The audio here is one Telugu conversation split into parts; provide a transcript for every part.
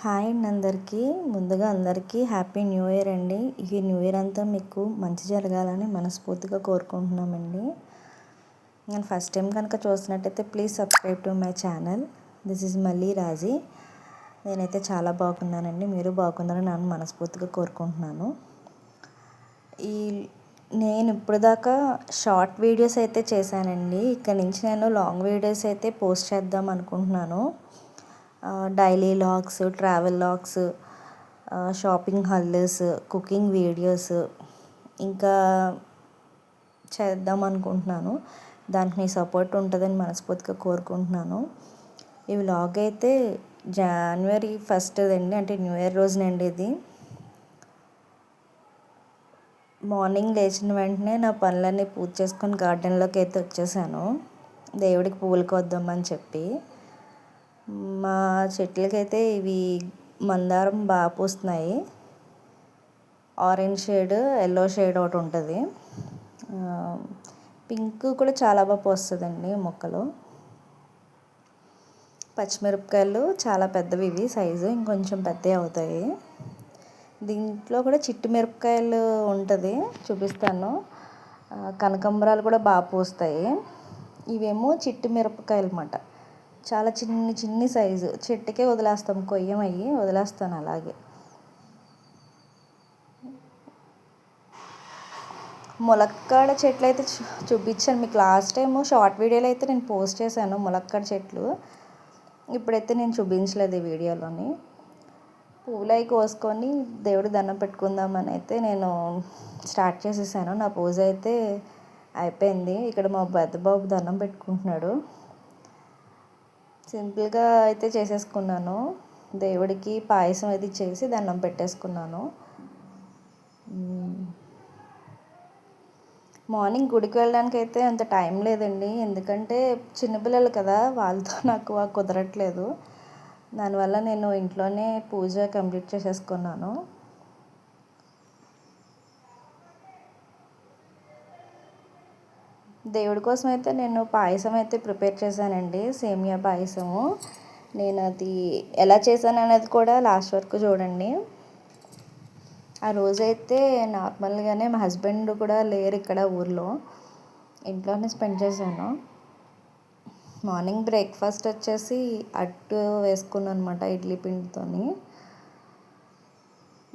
హాయ్ అండి అందరికీ. ముందుగా అందరికీ హ్యాపీ న్యూ ఇయర్ అండి. ఈ న్యూ ఇయర్ అంతా మీకు మంచి జరగాలని మనస్ఫూర్తిగా కోరుకుంటున్నామండి. నేను ఫస్ట్ టైం కనుక చూసినట్టయితే please subscribe to my channel. This is మళ్ళీ రాజీ. నేనైతే చాలా బాగున్నానండి. మీరు బాగున్నారని నన్ను మనస్ఫూర్తిగా కోరుకుంటున్నాను. ఈ నేను ఇప్పుడు దాకా షార్ట్ వీడియోస్ అయితే చేశానండి. ఇక్కడ నుంచి నేను లాంగ్ వీడియోస్ అయితే పోస్ట్ చేద్దాం అనుకుంటున్నాను. Daily logs travel logs shopping hauls cooking videos ఇంకా చేద్దాం అనుకుంటున్నాను. దానికి మీ సపోర్ట్ ఉంటుందని మనస్ఫూర్తిగా కోరుకుంటున్నాను. ఈ వ్లాగ్ అయితే జనవరి ఫస్ట్ అండి అంటే న్యూ ఇయర్ రోజునండి ఇది. మార్నింగ్ లేచిన వెంటనే నా పనులన్నీ పూజ చేసుకొని గార్డెన్లోకి అయితే వచ్చేసాను. దేవుడికి పువ్వులు కొద్దామని చెప్పి. మా చెట్లకైతే ఇవి మందారం బాగా పూస్తున్నాయి. ఆరెంజ్ షేడ్ ఎల్లో షేడ్ ఒకటి ఉంటుంది. పింక్ కూడా చాలా బాగా పోస్తుందండి మొక్కలు. పచ్చిమిరపకాయలు చాలా పెద్దవి ఇవి సైజు ఇంకొంచెం పెద్దవి అవుతాయి. దీంట్లో కూడా చిట్టు మిరపకాయలు ఉంటుంది చూపిస్తాను. కనకంబరాలు కూడా బాగా పూస్తాయి. ఇవేమో చిట్టు మిరపకాయలు అన్నమాట. చాలా చిన్ని చిన్ని సైజు. చెట్టుకే వదిలేస్తాం కొయ్యమయ్యి వదిలేస్తాను అలాగే. ములక్కాడ చెట్లు అయితే చూపించాను మీకు లాస్ట్ టైం షార్ట్ వీడియోలో అయితే నేను పోస్ట్ చేశాను ములక్కాడ చెట్లు. ఇప్పుడైతే నేను చూపించలేదు ఈ వీడియోలోని. పువ్వులు కోసుకొని దేవుడి దండం పెట్టుకుందామని అయితే నేను స్టార్ట్ చేసేసాను. నా పూజ అయితే అయిపోయింది. ఇక్కడ మా పెద్ద బాబు దండం పెట్టుకుంటున్నాడు. సింపుల్గా అయితే చేసేసుకున్నాను. దేవుడికి పాయసం అది చేసి దండం పెట్టేసుకున్నాను. మార్నింగ్ గుడికి వెళ్ళడానికి అయితే అంత టైం లేదండి. ఎందుకంటే చిన్నపిల్లలు కదా వాళ్ళతో నాకు కుదరట్లేదు. దానివల్ల నేను ఇంట్లోనే పూజ కంప్లీట్ చేసేసుకున్నాను. దేవుడి కోసం అయితే నేను పాయసం అయితే ప్రిపేర్ చేశానండి సేమియా పాయసము. నేను అది ఎలా చేశాను అనేది కూడా లాస్ట్ వరకు చూడండి. ఆ రోజైతే నార్మల్గానే మా హస్బెండ్ కూడా లేరు ఇక్కడ ఊర్లో. ఇంట్లోనే స్పెండ్ చేశాను. మార్నింగ్ బ్రేక్ఫాస్ట్ వచ్చేసి అట్టు వేసుకున్నాను అనమాట ఇడ్లీ పిండితోని.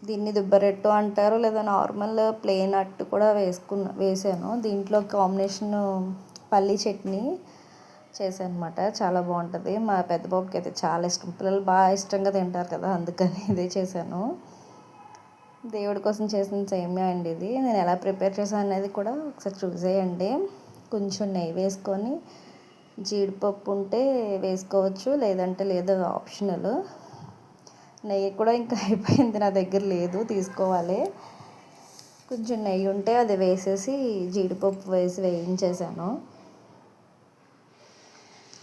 దీన్ని దుబ్బరెట్టు అంటారు లేదా నార్మల్ ప్లెయిన్ అట్టు కూడా వేసుకున్న వేసాను. దీంట్లో కాంబినేషన్ పల్లీ చట్నీ చేశాను అనమాట చాలా బాగుంటుంది. మా పెద్ద బాబుకి అయితే చాలా ఇష్టం. పిల్లలు బాగా ఇష్టంగా తింటారు కదా అందుకని ఇదే చేశాను. దేవుడి కోసం చేసిన సేమియా అండి ఇది. నేను ఎలా ప్రిపేర్ చేశాను అనేది కూడా ఒకసారి చూసేయండి. కొంచెం నెయ్యి వేసుకొని జీడిపప్పు ఉంటే వేసుకోవచ్చు లేదంటే లేదు ఆప్షనల్. నెయ్యి కూడా ఇంకా అయిపోయింది నా దగ్గర లేదు తీసుకోవాలి. కొంచెం నెయ్యి ఉంటే అది వేసేసి జీడిపప్పు వేసి వేయించేసాను.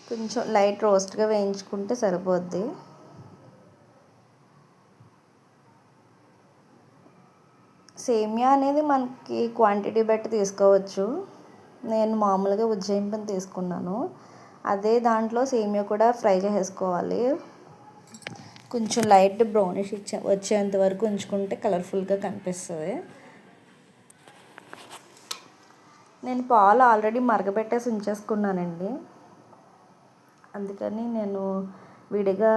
కొంచెం లైట్ రోస్ట్గా వేయించుకుంటే సరిపోద్ది. సేమియా అనేది మనకి క్వాంటిటీ బట్టి తీసుకోవచ్చు. నేను మామూలుగా ఉజ్జయింపుని తీసుకున్నాను. అదే దాంట్లో సేమియా కూడా ఫ్రై చేసుకోవాలి కొంచెం లైట్ బ్రౌనిష్ ఇచ్చే వచ్చేంత వరకు ఉంచుకుంటే కలర్ఫుల్గా కనిపిస్తుంది. నేను పాలు ఆల్రెడీ మరగబెట్టేసి ఉంచేసుకున్నానండి. అందుకని నేను విడిగా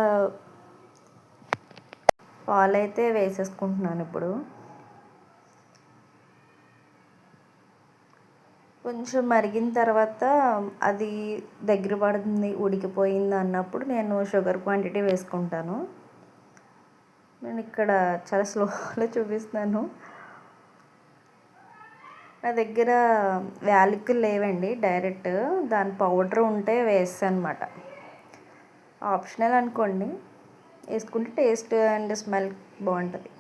పాలు అయితే వేసేసుకుంటున్నాను ఇప్పుడు. కొంచెం మరిగిన తర్వాత అది దగ్గర పడుతుంది ఉడికిపోయింది అన్నప్పుడు నేను షుగర్ క్వాంటిటీ వేసుకుంటాను. నేను ఇక్కడ చాలా స్లోలో చూపిస్తున్నాను. నా దగ్గర యాలకులు లేవండి డైరెక్ట్ దాని పౌడర్ ఉంటే వేస్తాను అనమాట ఆప్షనల్ అనుకోండి వేసుకుంటే టేస్ట్ అండ్ స్మెల్ బాగుంటుంది.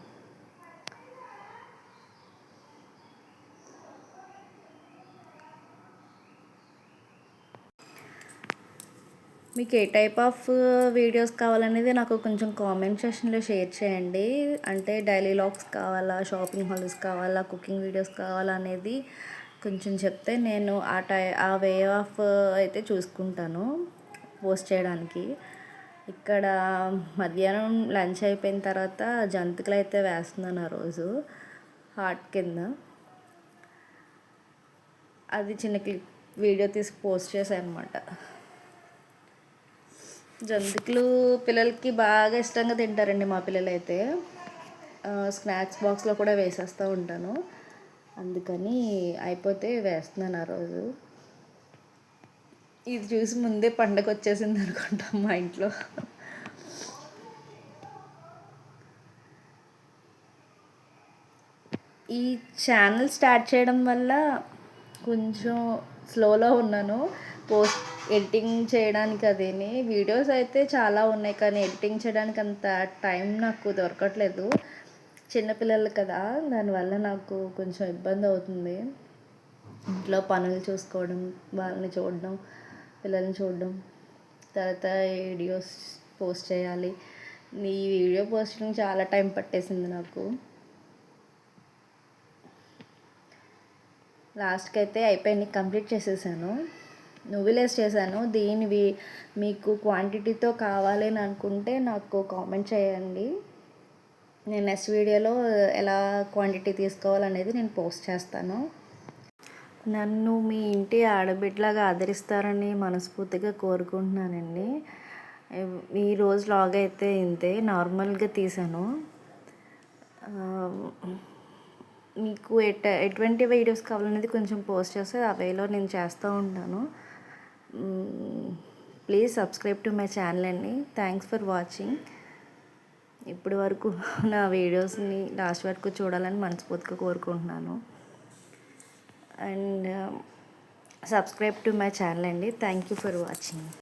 మీకు ఏ టైప్ ఆఫ్ వీడియోస్ కావాలనేది నాకు కొంచెం కామెంట్ సెషన్లో షేర్ చేయండి. అంటే డైలీ లాగ్స్ కావాలా షాపింగ్ హాల్స్ కావాలా కుకింగ్ వీడియోస్ కావాలా అనేది కొంచెం చెప్తే నేను ఆ టై ఆ వే ఆఫ్ uh, అయితే చూసుకుంటాను పోస్ట్ చేయడానికి. ఇక్కడ మధ్యాహ్నం లంచ్ అయిపోయిన తర్వాత జంతికలు అయితే వేస్తున్నాను ఆ రోజు హార్ట్ కింద. అది చిన్న క్లిప్ వీడియో తీసి పోస్ట్ చేశాను అనమాట జంతికలు పిల్లలకి బాగా ఇష్టంగా తింటారండి మా పిల్లలైతే. స్నాక్స్ బాక్స్లో కూడా వేసేస్తూ ఉంటాను. అందుకని అయిపోతే వేస్తున్నాను ఆ రోజు. ఇది చూసి ముందే పండగ వచ్చేసింది అనుకుంటాం మా ఇంట్లో. ఈ ఛానల్ స్టార్ట్ చేయడం వల్ల కొంచెం స్లోలో ఉన్నాను. పోస్ట్ ఎడిటింగ్ చేయడానికి అదేని వీడియోస్ అయితే చాలా ఉన్నాయి కానీ ఎడిటింగ్ చేయడానికి అంత టైం నాకు దొరకట్లేదు. చిన్నపిల్లలు కదా దానివల్ల నాకు కొంచెం ఇబ్బంది అవుతుంది. ఇంట్లో పనులు చూసుకోవడం వాళ్ళని చూడడం పిల్లల్ని చూడడం తర్వాత వీడియోస్ పోస్ట్ చేయాలి. ఈ వీడియో పోస్టింగ్ చాలా టైం పట్టేసింది నాకు. లాస్ట్కి అయితే అయిపోయింది కంప్లీట్ చేసేసాను. నువ్వులేసి చేశాను దీనివి మీకు క్వాంటిటీతో కావాలి అని అనుకుంటే నాకు కామెంట్ చేయండి. నేను నెక్స్ట్ వీడియోలో ఎలా క్వాంటిటీ తీసుకోవాలనేది నేను పోస్ట్ చేస్తాను. నన్ను మీ ఇంటి ఆడబిడ్డలాగా ఆదరిస్తారని మనస్ఫూర్తిగా కోరుకుంటున్నానండి. ఈ రోజు లాగ్ అయితే ఇంతే నార్మల్గా తీసాను మీకు ఎట ఎటువంటి వీడియోస్ కావాలనేది కొంచెం పోస్ట్ చేస్తే అవేలో నేను చేస్తూ ఉంటాను. Please subscribe to my channel అండి. థ్యాంక్స్ ఫర్ వాచింగ్ ఇప్పటి వరకు నా వీడియోస్ని లాస్ట్ వరకు చూడాలని మనస్ఫూర్తిగా కోరుకుంటున్నాను. And subscribe to my channel అండి. Thank you for watching